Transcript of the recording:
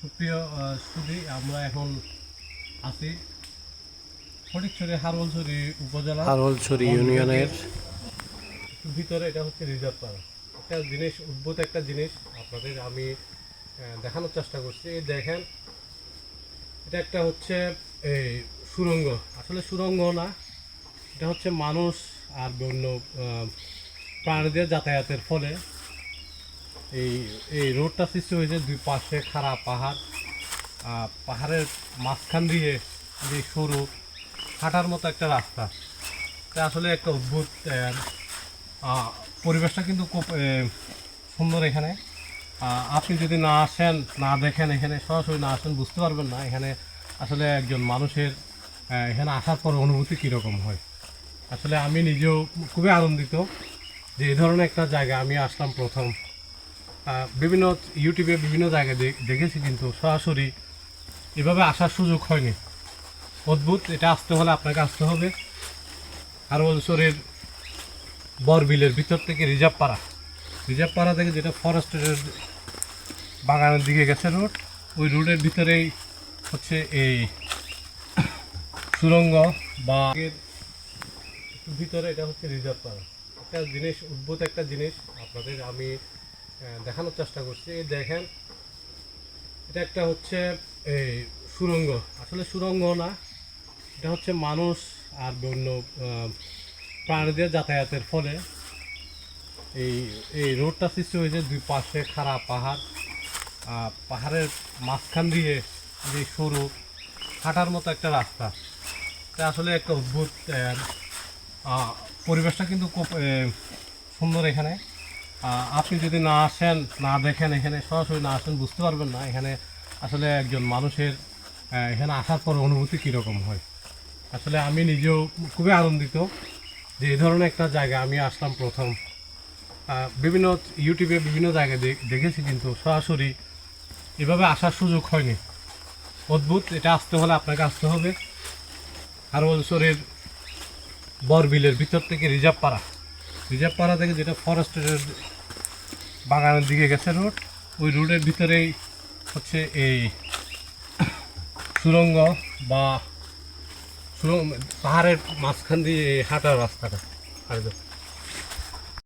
সুপ্রিয় সুধী আমরা এখন আছি ফটিকছড়ি হারবলছড়ি উপজেলা হারলছড়ি ইউনিয়নের। ভিতরে এটা হচ্ছে রিজার্ভ পাড়া। একটা জিনিস উদ্ভূত একটা জিনিস আপনাদের আমি দেখানোর চেষ্টা করছি। দেখেন এটা একটা হচ্ছে এই সুরঙ্গ। আসলে সুরঙ্গ না এটা হচ্ছে মানুষ আর আহ, প্রাণীদের যাতায়াতের ফলে। এই এই রোডটা সৃষ্টি হয়েছে দুই পাশে খাড়া পাহাড় পাহাড়ের মাঝখান দিয়ে যে সরু হাঁটার মতো একটা রাস্তা। এটা আসলে একটা অদ্ভুত পরিবেশটা কিন্তু খুব সুন্দর এখানে। আপনি যদি না আসেন, না দেখেন এখানে, সরাসরি না আসেন, বুঝতে পারবেন না এখানে আসলে একজন মানুষের এখানে আসার পর অনুভূতি কীরকম হয়। আসলে আমি নিজেও খুবই আনন্দিত যে এই ধরনের একটা জায়গা আমি আসলাম প্রথম। বিভিন্ন ইউটিউবে বিভিন্ন জায়গায় দেখেছি কিন্তু সরাসরি এভাবে আসার সুযোগ হয়নি। অদ্ভুত, এটা আসতে হলে আপনাকে আসতে হবে। আর হারবলসরের বরবিলের ভিতর থেকে রিজার্ভ পাড়া রিজার্ভ পাড়া থেকে যেটা ফরেস্টের বাগানের দিকে গেছে রোড ওই রোডের ভিতরেই হচ্ছে এই সুরঙ্গ বা ভিতরে এটা হচ্ছে রিজার্ভ পাড়া একটা জিনিস উদ্ভূত একটা জিনিস। আপনাদের আমি দেখানোর চেষ্টা করছি। এই দেখেন এটা একটা হচ্ছে এই সুরঙ্গ। আসলে সুরঙ্গ না এটা হচ্ছে মানুষ আর আহ, প্রাণীদের যাতায়াতের ফলে। এই এই রোডটা সৃষ্টি হয়েছে দুই পাশে খাড়া পাহাড় পাহাড়ের মাঝখান দিয়ে যে সরু হাঁটার মতো একটা রাস্তা। এটা আসলে একটা অদ্ভুত পরিবেশটা কিন্তু খুব সুন্দর এখানে। আপনি যদি না আসেন, না দেখেন, এখানে সরাসরি না আসেন, বুঝতে পারবেন না এখানে আসলে একজন মানুষের এখানে আসার পর অনুভূতি কীরকম হয়। আসলে আমি নিজেও খুবই আনন্দিত যে এই ধরনের একটা জায়গা আমি আসলাম প্রথম। বিভিন্ন ইউটিউবে বিভিন্ন জায়গায় দেখেছি কিন্তু সরাসরি এভাবে আসার সুযোগ হয়নি। অদ্ভুত, এটা আসতে হলে আপনাকে আসতে হবে। হারবলসরের বরবিলের ভিতর থেকে রিজার্ভ পাড়া। রিজার্ভ পাড়া থেকে যেটা ফরেস্টের বাগানের দিকে গেছে রোড। ওই রোডের ভিতরেই হচ্ছে এই সুরঙ্গ বা সুরঙ্গ, পাহাড়ের মাঝখান দিয়ে হাঁটার রাস্তাটা। আর